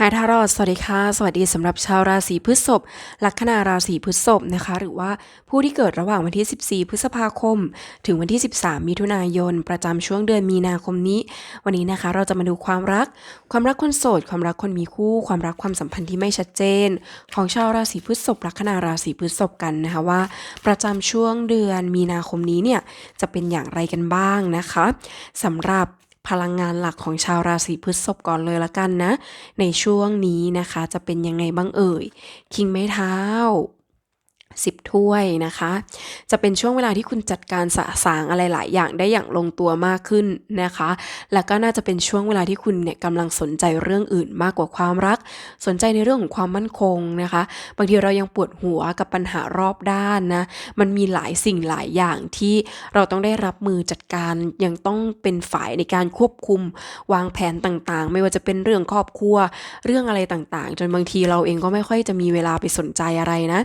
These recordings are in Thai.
หายทารอดสวัสดีค่ะ สวัสดีสำหรับชาวราศีพฤษภ ลัคนาราศีพฤษภนะคะ หรือว่าผู้ที่เกิดระหว่างวันที่ 14 พฤษภาคม ถึงวันที่ 13 มิถุนายน ประจำช่วงเดือนมีนาคมนี้ วันนี้นะคะ เราจะมาดูความรัก ความรักคนโสด ความรักคนมีคู่ ความรักความสัมพันธ์ที่ไม่ชัดเจน ของชาวราศีพฤษภ ลัคนาราศีพฤษภกันนะคะว่า ประจำช่วงเดือนมีนาคมนี้เนี่ยจะเป็นอย่างไรกันบ้างนะคะสำหรับ พลังงานหลักของชาวราศีพฤษภก่อนเลยละกันนะ ในช่วงนี้นะคะจะเป็นยังไงบ้างเอ่ย คิงไม้เท้า สิบถ้วยนะคะ จะเป็นช่วงเวลาที่คุณจัดการสะสางอะไรหลายอย่างได้อย่างลงตัวมากขึ้นนะคะ แล้วก็น่าจะเป็นช่วงเวลาที่คุณเนี่ยกำลังสนใจเรื่องอื่นมากกว่าความรัก สนใจในเรื่องของความมั่นคงนะคะ บางทีเรายังปวดหัวกับปัญหารอบด้านนะ มันมีหลายสิ่งหลายอย่างที่เราต้องได้รับมือจัดการ ยังต้องเป็นฝ่ายในการควบคุม วางแผนต่างๆ ไม่ว่าจะเป็นเรื่องครอบครัว เรื่องอะไรต่างๆ จนบางทีเราเองก็ไม่ค่อยจะมีเวลาไปสนใจอะไรนะ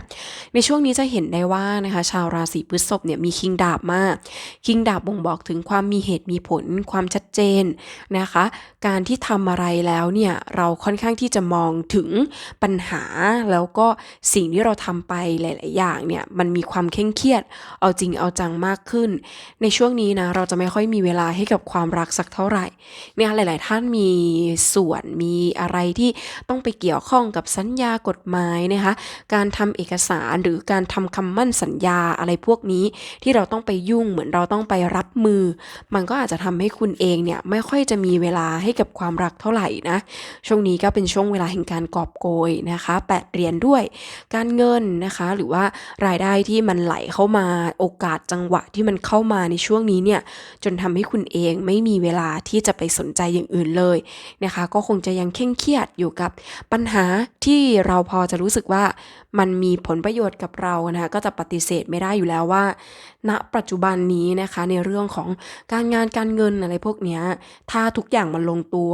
ในช่วง่วงนี้จะเห็นได้ว่านะคะชาวราศีพฤษภเนี่ยมีคิงดาบมากคิงดาบบ่งบอกถึงความมีเหตุมีผล ความชัดเจนนะคะ การที่ทำอะไรแล้วเนี่ยเราค่อนข้างที่จะมองถึงปัญหาแล้วก็สิ่งที่เราทำไปหลาย ๆ อย่างเนี่ยมันมีความเคร่งเครียด เอาจริงเอาจังมากขึ้น ในช่วงนี้นะเราจะไม่ค่อยมีเวลาให้กับความรักสักเท่าไหร่เนี่ยหลาย ๆ ท่านมีส่วนมีอะไรที่ต้องไปเกี่ยวข้องกับสัญญากฎหมายนะคะการทำเอกสารหรือการทำคำมั่นสัญญาอะไรพวกนี้ที่เราต้องไปยุ่งเหมือนเราต้องไปรับมือ มันก็อาจจะทำให้คุณเองเนี่ยไม่ค่อยจะมีเวลาให้กับความรักเท่าไหร่นะ ช่วงนี้ก็เป็นช่วงเวลาแห่งการกอบโกยนะคะ แปดเรียญด้วย การเงินนะคะ หรือว่ารายได้ที่มันไหลเข้ามาโอกาสจังหวะที่มันเข้ามาในช่วงนี้เนี่ยจนทำให้คุณเองไม่มีเวลาที่จะไปสนใจอย่างอื่นเลยนะคะ ก็คงจะยังเคร่งเครียดอยู่กับปัญหาที่เราพอจะรู้สึกว่ามันมีผลประโยชน์กับเรานะคะก็จะปฏิเสธไม่ได้อยู่แล้วว่า ณปัจจุบันนี้นะคะในเรื่องของการงานการเงินอะไรพวกเนี้ยถ้าทุกอย่างมันลงตัว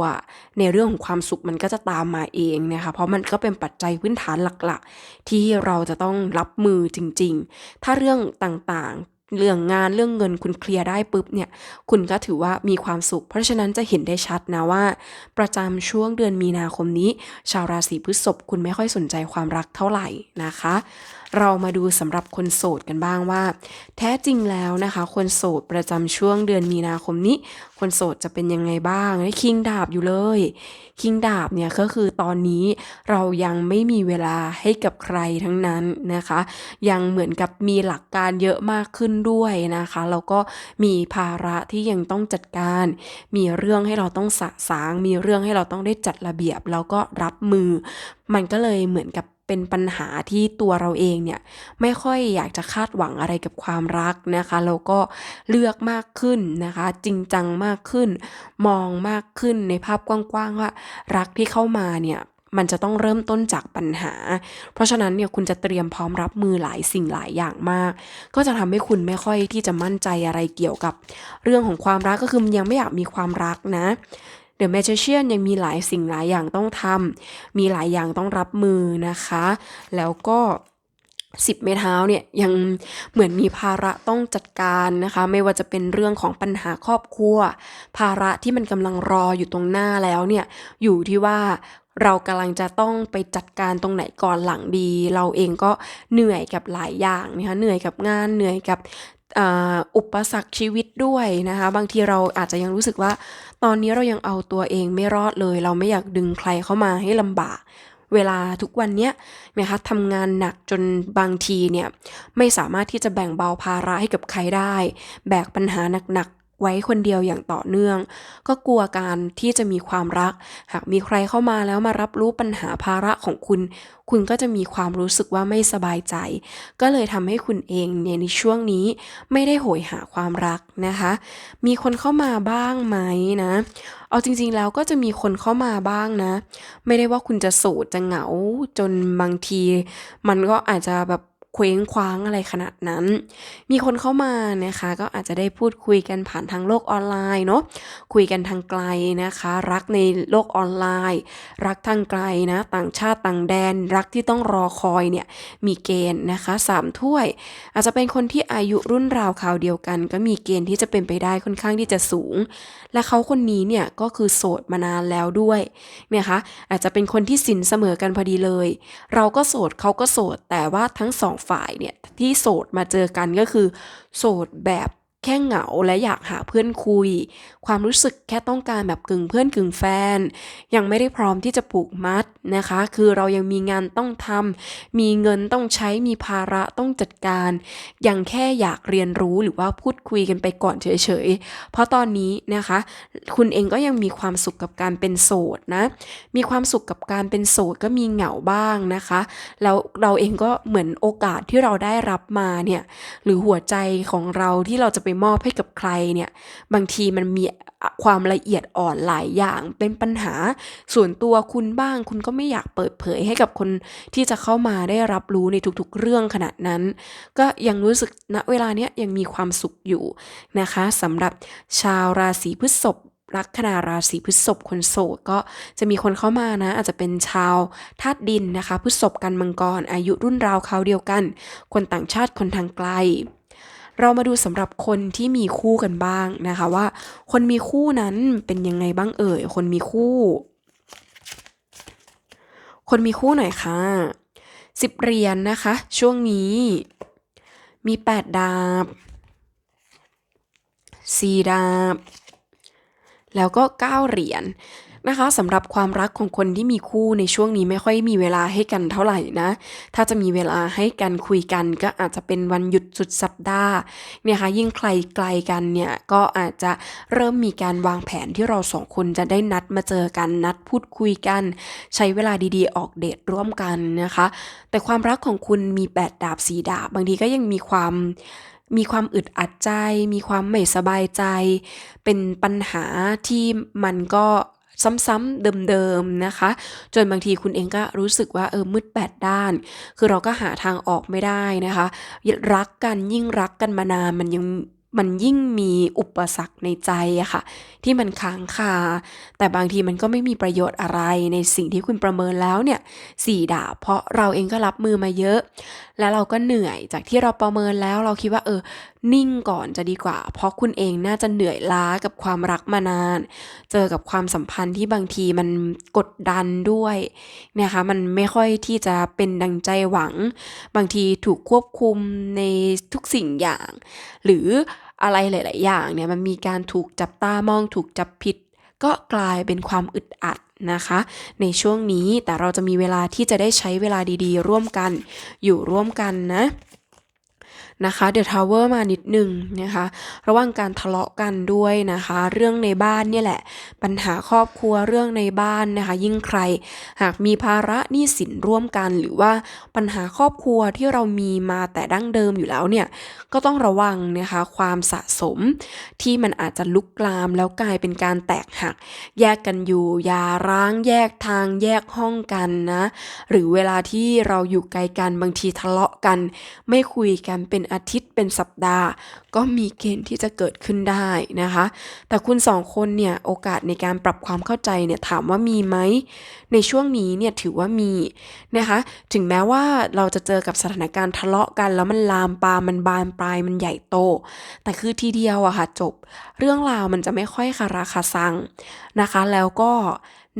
ในเรื่องของความสุขมันก็จะตามมาเองนะคะเพราะมันก็เป็นปัจจัยพื้นฐานหลักๆ ที่เราจะต้องรับมือจริง ๆ ถ้าเรื่องต่างๆเรื่องงานเรื่องเงินคุณเคลียร์ได้ปุ๊บเนี่ยคุณก็ถือว่ามีความสุข เพราะฉะนั้นจะเห็นได้ชัดนะว่า ประจำช่วงเดือนมีนาคมนี้ ชาวราศีพฤษภคุณไม่ค่อยสนใจความรักเท่าไหร่นะคะ เรามาดูสำหรับคนโสดกันบ้างว่า แท้จริงแล้วนะคะ คนโสดประจำช่วงเดือนมีนาคมนี้ คนโสดจะเป็นยังไงบ้างคิงดาบอยู่เลยคิงดาบเนี่ยก็คือตอนนี้เรายังไม่มีเวลาให้กับใครทั้งนั้นนะคะ ยังเหมือนกับมีหลักการเยอะมากขึ้นด้วยนะคะแล้วก็มีภาระที่ยังต้องจัดการ มีเรื่องให้เราต้องสะสาง มีเรื่องให้เราต้องได้จัดระเบียบแล้วก็รับมือ มันก็เลยเหมือนกับ เป็นปัญหาที่ตัวเราเองเนี่ยไม่ค่อยอยากจะคาดหวังอะไรกับความรักนะคะแล้วก็เลือกมากขึ้นนะคะ จริงจังมากขึ้น มองมากขึ้นในภาพกว้างๆว่ารักที่เข้ามาเนี่ยมันจะต้องเริ่มต้นจากปัญหา เพราะฉะนั้นเนี่ยคุณจะเตรียมพร้อมรับมือหลายสิ่งหลายอย่างมาก ก็จะทำให้คุณไม่ค่อยที่จะมั่นใจอะไรเกี่ยวกับ เรื่องของความรักก็คือมันยังไม่อยากมีความรักนะ เดอะแมจิเชียนยังมีหลายสิ่งหลายอย่างต้องทำมีหลายอย่างต้องรับมือนะคะ แล้วก็สิบไม้เท้าเนี่ยยังเหมือนมีภาระต้องจัดการนะคะ ไม่ว่าจะเป็นเรื่องของปัญหาครอบครัว ภาระที่มันกำลังรออยู่ตรงหน้าแล้วเนี่ยอยู่ที่ว่าเรากำลังจะต้องไปจัดการตรงไหนก่อนหลังดี เราเองก็เหนื่อยกับหลายอย่างนะคะเหนื่อยกับงานเหนื่อยกับออุปสรรคชีวิตด้วยนะคะ บางทีเราอาจจะยังรู้สึกว่า ตอนนี้เรายังเอาตัวเองไม่รอดเลย เราไม่อยากดึงใครเข้ามาให้ลำบาก เวลาทุกวันเนี้ยนะคะทำงานหนักจนบางทีเนี่ยไม่สามารถที่จะแบ่งเบาภาระให้กับใครได้ แบกปัญหาหนัก ไว้คนเดียวอย่างต่อเนื่อง ก็กลัวการที่จะมีความรัก หากมีใครเข้ามาแล้วมารับรู้ปัญหาภาระของคุณ คุณก็จะมีความรู้สึกว่าไม่สบายใจ ก็เลยทำให้คุณเองเนี่ยในช่วงนี้ไม่ได้โหยหาความรักนะคะ มีคนเข้ามาบ้างไหมนะ เอาจริงๆแล้วก็จะมีคนเข้ามาบ้างนะ ไม่ได้ว่าคุณจะโสดจะเหงาจนบางที มันก็อาจจะแบบ เคว้งคว้างอะไรขนาดนั้น มีคนเข้ามานะคะ ก็อาจจะได้พูดคุยกันผ่านทางโลกออนไลน์เนาะคุยกันทางไกลนะคะ รักในโลกออนไลน์ รักทางไกลนะต่างชาติต่างแดน รักที่ต้องรอคอยเนี่ยมีเกณฑ์นะคะสามถ้วย อาจจะเป็นคนที่อายุรุ่นราวคราวเดียวกัน ก็มีเกณฑ์ที่จะเป็นไปได้ค่อนข้างที่จะสูง และเขาคนนี้เนี่ยก็คือโสดมานานแล้วด้วยเนี่ยคะอาจจะเป็นคนที่สินเสมอกันพอดีเลย เราก็โสดเขาก็โสดแต่ว่าทั้งสองฝ่ายเนี่ยที่โสดมาเจอกันก็คือ โสดแบบ แค่เหงาและอยากหาเพื่อนคุย ความรู้สึกแค่ต้องการแบบกึ่งเพื่อนกึ่งแฟน ยังไม่ได้พร้อมที่จะผูกมัดนะคะ คือเรายังมีงานต้องทำมีเงินต้องใช้มีภาระต้องจัดการ ยังแค่อยากเรียนรู้หรือว่าพูดคุยกันไปก่อนเฉยๆ เพราะตอนนี้นะคะ คุณเองก็ยังมีความสุขกับการเป็นโสดนะ มีความสุขกับการเป็นโสดก็มีเหงาบ้างนะคะ แล้วเราเองก็เหมือนโอกาสที่เราได้รับมาเนี่ยหรือหัวใจของเราที่เราจะไปมอบให้กับใครเนี่ย บางทีมันมีความละเอียดอ่อนหลายอย่าง เป็นปัญหาส่วนตัวคุณบ้าง คุณก็ไม่อยากเปิดเผยให้กับคนที่จะเข้ามาได้รับรู้ในทุกๆ เรื่องขนาดนั้น ก็ยังรู้สึกณเวลาเนี้ยยังมีความสุขอยู่นะคะสำหรับชาวราศีพฤษภลัคนาราศีพฤษภคนโสดก็จะมีคนเข้ามานะ อาจจะเป็นชาวธาตุดินนะคะพฤษภกันมังกรอายุรุ่นราวเขาวเดียวกัน คนต่างชาติคนทางไกล เรามาดูสำหรับคนที่มีคู่กันบ้างนะคะว่า คนมีคู่นั้นเป็นยังไงบ้างเอ่ย คนมีคู่ คนมีคู่หน่อยค่ะสิบเหรียญนะคะ ช่วงนี้ มีแปดดาบสี่ดาบ แล้วก็เก้าเหรียญ นะคะสำหรับความรักของคนที่มีคู่ในช่วงนี้ไม่ค่อยมีเวลาให้กันเท่าไหร่นะ ถ้าจะมีเวลาให้กันคุยกัน ก็อาจจะเป็นวันหยุดสุดสัปดาห์เนี่ยค่ะยิ่งใครไกลกันเนี่ยก็อาจจะเริ่มมีการวางแผนที่เราสองคนจะได้นัดมาเจอกันนัดพูดคุยกัน ใช้เวลาดีๆ ออกเดทร่วมกันนะคะ แต่ความรักของคุณมีแปดดาบสีดาบบางทีก็ยังมีความมีความอึดอัดใจ มีความไม่สบายใจ เป็นปัญหาที่มันก็ ซ้ำๆเดิมๆนะคะ จนบางทีคุณเองก็รู้สึกว่าเออมืดแปดด้าน คือเราก็หาทางออกไม่ได้นะคะ รักกันยิ่งรักกันมานานมันยังมันยิ่งมีอุปสรรคในใจอะค่ะ ที่มันค้างคา แต่บางทีมันก็ไม่มีประโยชน์อะไรในสิ่งที่คุณประเมินแล้วเนี่ยสี่ดาบเพราะเราเองก็รับมือมาเยอะ แล้วเราก็เหนื่อยจากที่เราประเมินแล้วเราคิดว่าเออนิ่งก่อนจะดีกว่า เพราะคุณเองน่าจะเหนื่อยล้ากับความรักมานาน เจอกับความสัมพันธ์ที่บางทีมันกดดันด้วยนะคะมันไม่ค่อยที่จะเป็นดังใจหวัง บางทีถูกควบคุมในทุกสิ่งอย่าง หรืออะไรหลาย ๆ อย่างเนี่ยมันมีการถูกจับตามองถูกจับผิด ก็กลายเป็นความอึดอัดนะคะ ในช่วงนี้แต่เราจะมีเวลาที่จะได้ใช้เวลาดี ๆ ร่วมกัน อยู่ร่วมกันนะ นะคะเดอะทาวเวอร์มานิดหนึ่งนะคะ ระหว่างการทะเลาะกันด้วยนะคะ เรื่องในบ้านเนี่ยแหละ ปัญหาครอบครัวเรื่องในบ้านนะคะ ยิ่งใคร หากมีภาระหนี้สินร่วมกันหรือว่าปัญหาครอบครัวที่เรามีมาแต่ดั้งเดิมอยู่แล้วเนี่ย ก็ต้องระวังนะคะความสะสมที่มันอาจจะลุกลามแล้วกลายเป็นการแตกหัก แยกกันอยู่ยาร้างแยกทางแยกห้องกันนะ หรือเวลาที่เราอยู่ไกลกันบางทีทะเลาะกัน ไม่คุยกันเป็นอาทิตย์เป็นสัปดาห์ ก็มีเกณฑ์ที่จะเกิดขึ้นได้นะคะ แต่คุณสองคนเนี่ยโอกาสในการปรับความเข้าใจเนี่ยถามว่ามีไหม ในช่วงนี้เนี่ยถือว่ามีนะคะ ถึงแม้ว่าเราจะเจอกับสถานการณ์ทะเลาะกันแล้วมันลามปามมันบานปลายมันใหญ่โต แต่คือทีเดียวอะค่ะจบ เรื่องราวมันจะไม่ค่อยคาราคาซังนะคะ แล้วก็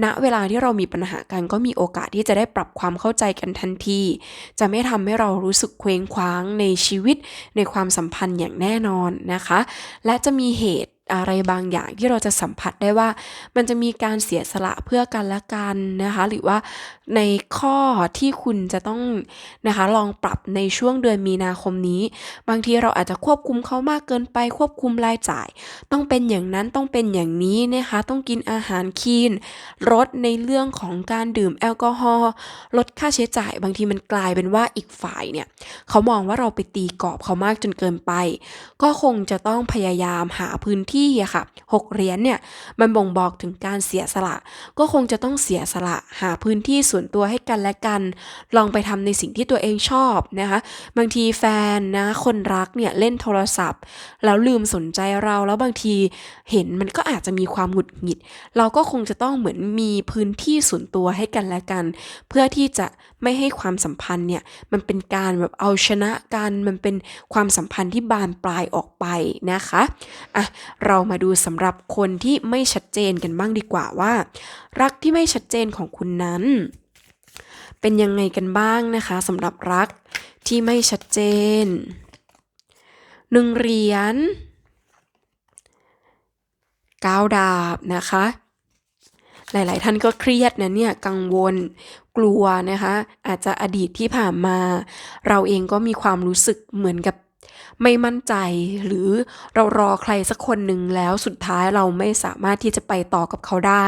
ณเวลาที่เรามีปัญหากันก็มีโอกาสที่จะได้ปรับความเข้าใจกันทันที จะไม่ทำให้เรารู้สึกเคว้งคว้างในชีวิตในความสัมพันธ์อย่างแน่นอนนะคะ และจะมีเหตุ อะไรบางอย่างที่เราจะสัมผัสได้ว่า มันจะมีการเสียสละเพื่อกันและกันนะคะ หรือว่าในข้อที่คุณจะต้องนะคะลองปรับในช่วงเดือนมีนาคมนี้ บางทีเราอาจจะควบคุมเขามากเกินไป ควบคุมรายจ่าย ต้องเป็นอย่างนั้นต้องเป็นอย่างนี้นะคะ ต้องกินอาหารคีนลดในเรื่องของการดื่มแอลกอฮอล์ลดค่าใช้จ่าย บางทีมันกลายเป็นว่าอีกฝ่ายเนี่ยเขามองว่าเราไปตีกรอบเขามากจนเกินไป ก็คงจะต้องพยายามหาพื้นที่ที่อะค่ะหกเหรียญเนี่ยมันบ่งบอกถึงการเสียสละ ก็คงจะต้องเสียสละหาพื้นที่ส่วนตัวให้กันและกัน ลองไปทำในสิ่งที่ตัวเองชอบนะคะบางทีแฟนนะคนรักเนี่ยเล่นโทรศัพท์ แล้วลืมสนใจเราแล้วบางทีเห็นมันก็อาจจะมีความหงุดหงิด เราก็คงจะต้องเหมือนมีพื้นที่ส่วนตัวให้กันและกัน เพื่อที่จะไม่ให้ความสัมพันธ์เนี่ยมันเป็นการแบบเอาชนะกันมันเป็นความสัมพันธ์ที่บานปลายออกไปนะคะอะเรามาดูสำหรับคนที่ไม่ชัดเจนกันบ้างดีกว่าว่า รักที่ไม่ชัดเจนของคุณนั้น เป็นยังไงกันบ้างนะคะสำหรับรักที่ไม่ชัดเจนหนึ่งเหรียญก้าวดาบนะคะ หลาย ๆ ท่านก็เครียดนะเนี่ยกังวลกลัวนะคะ อาจจะอดีตที่ผ่านมา เราเองก็มีความรู้สึกเหมือนกับ ไม่มั่นใจ หรือเรารอใครสักคนหนึ่งแล้วสุดท้ายเราไม่สามารถที่จะไปต่อกับเขาได้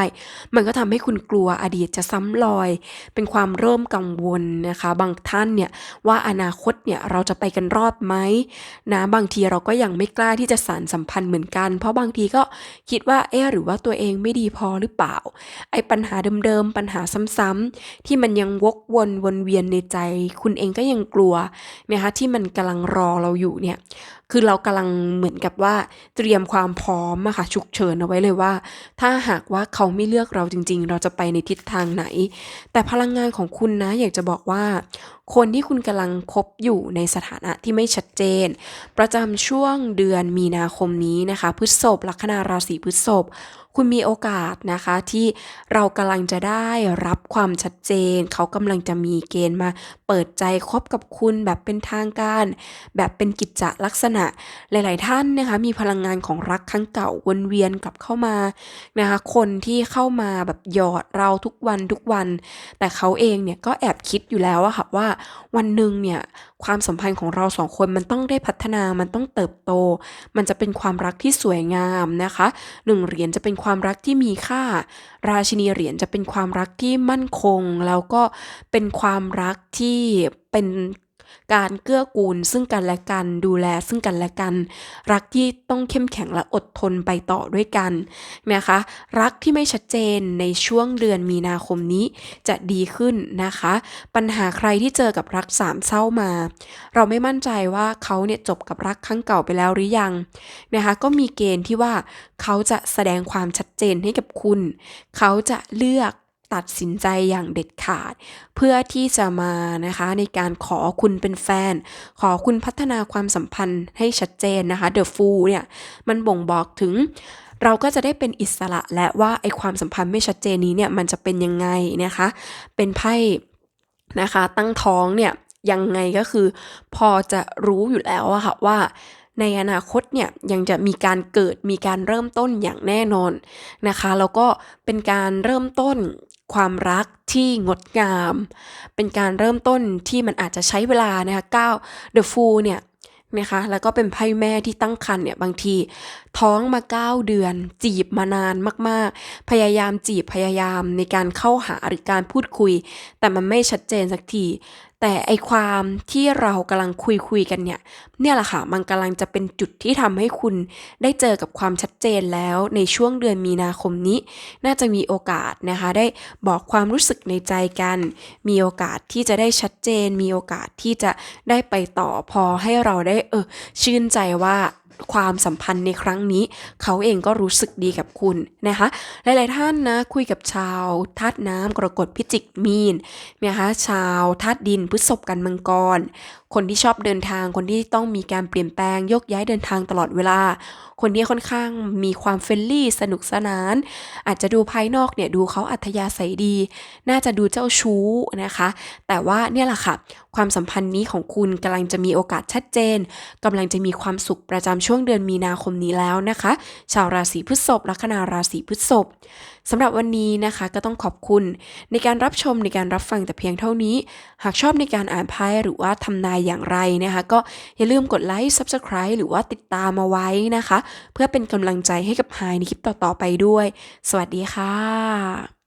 มันก็ทำให้คุณกลัวอดีตจะซ้ำรอย เป็นความเริ่มกังวลนะคะ บางท่านเนี่ยว่าอนาคตเนี่ยเราจะไปกันรอดไหมนะบางทีเราก็ยังไม่กล้าที่จะสานสัมพันธ์เหมือนกัน เพราะบางทีก็คิดว่าเอ๊หรือว่าตัวเองไม่ดีพอหรือเปล่า ไอ้ปัญหาเดิมๆปัญหาซ้ำๆที่มันยังวกวนวนเวียนในใจ คุณเองก็ยังกลัวนะคะที่มันกำลังรอเราอยู่เนี่ย คือเรากำลังเหมือนกับว่าเตรียมความพร้อมอะค่ะฉุกเฉินเอาไว้เลยว่า ถ้าหากว่าเขาไม่เลือกเราจริง ๆ เราจะไปในทิศทางไหน แต่พลังงานของคุณนะ อยากจะบอกว่า คนที่คุณกำลังคบอยู่ในสถานะที่ไม่ชัดเจน ประจำช่วงเดือนมีนาคมนี้นะคะพฤษภลัคนาราศีพฤษภคุณมีโอกาสนะคะที่เรากำลังจะได้รับความชัดเจน เขากำลังจะมีเกณฑ์มา เปิดใจคบกับคุณแบบเป็นทางการ แบบเป็นกิจจลักษณะหลาย ๆ ท่านนะคะมีพลังงานของรักครั้งเก่าวนเวียนกลับเข้ามานะคะคนที่เข้ามาแบบหยอดเราทุกวันทุกวัน แต่เขาเองเนี่ยก็แอบคิดอยู่แล้วอะค่ะว่าวันหนึ่งเนี่ยความสัมพันธ์ของเราสองคนมันต้องได้พัฒนามันต้องเติบโต มันจะเป็นความรักที่สวยงามนะคะหนึ่งเหรียญจะเป็นความรักที่มีค่า ราชินีเหรียญจะเป็นความรักที่มั่นคง แล้วก็เป็นความรักที่เป็น การเกื้อกูลซึ่งกันและกัน ดูแลซึ่งกันและกัน รักที่ต้องเข้มแข็งและอดทนไปต่อด้วยกันนะคะ รักที่ไม่ชัดเจนในช่วงเดือนมีนาคมนี้จะดีขึ้นนะคะ ปัญหาใครที่เจอกับรักสามเศร้ามา เราไม่มั่นใจว่าเขาเนี่ยจบกับรักครั้งเก่าไปแล้วหรือยังนะคะก็มีเกณฑ์ที่ว่าเขาจะแสดงความชัดเจนให้กับคุณ เขาจะเลือก ตัดสินใจอย่างเด็ดขาด เพื่อที่จะมานะคะในการขอคุณเป็นแฟน ขอคุณพัฒนาความสัมพันธ์ให้ชัดเจนนะคะ The Fool เนี่ยมันบ่งบอกถึงเราก็จะได้เป็นอิสระและว่าไอความสัมพันธ์ไม่ชัดเจนนี้เนี่ยมันจะเป็นยังไงนะคะ เป็นไพ่นะคะตั้งท้องเนี่ยยังไงก็คือ พอจะรู้อยู่แล้วอะค่ะว่าในอนาคตเนี่ยยังจะมีการเกิดมีการเริ่มต้นอย่างแน่นอนนะคะ แล้วก็เป็นการเริ่มต้น ความรักที่งดงาม เป็นการเริ่มต้นที่มันอาจจะใช้เวลานะคะก้าว The Fool เนี่ยนะคะแล้วก็เป็นไพ่แม่ที่ตั้งครรภ์เนี่ยบางที ท้องมา 9 เดือน จีบมานานมากๆ พยายามจีบพยายามในการเข้าหาหรือการพูดคุย แต่มันไม่ชัดเจนสักที แต่ไอความที่เรากำลังคุยคุยกันเนี่ย เนี่ยแหละค่ะ มันกำลังจะเป็นจุดที่ทำให้คุณได้เจอกับความชัดเจนแล้วในช่วงเดือนมีนาคมนี้ น่าจะมีโอกาสนะคะ ได้บอกความรู้สึกในใจกัน มีโอกาสที่จะได้ชัดเจน มีโอกาสที่จะได้ไปต่อพอให้เราได้เออชื่นใจว่า ความสัมพันธ์ในครั้งนี้ เขาเองก็รู้สึกดีกับคุณนะคะ หลาย ๆ ท่านนะคุยกับชาวธาตุน้ำกรกฎพิจิกมีนนะคะชาวธาตุดินพฤษภกันมังกร คนที่ชอบเดินทางคนที่ต้องมีการเปลี่ยนแปลงยกย้ายเดินทางตลอดเวลา คนที่ค่อนข้างมีความเฟรนลี่สนุกสนาน อาจจะดูภายนอกเนี่ยดูเขาอัธยาศัยดี น่าจะดูเจ้าชู้นะคะ แต่ว่าเนี่ยแหละค่ะ ความสัมพันธ์นี้ของคุณกำลังจะมีโอกาสชัดเจนกำลังจะมีความสุขประจำช่วงเดือนมีนาคมนี้แล้วนะคะ ชาวราศีพฤษภลัคนาราศีพฤษภสำหรับวันนี้นะคะก็ต้องขอบคุณ ในการรับชมในการรับฟังแต่เพียงเท่านี้ หากชอบในการอ่านไพ่หรือว่าทำนายอย่างไรนะคะ ก็อย่าลืมกดไลค์ Subscribe หรือว่าติดตามมาไว้นะคะ เพื่อเป็นกำลังใจให้กับไฮในคลิปต่อๆไปด้วย สวัสดีค่ะ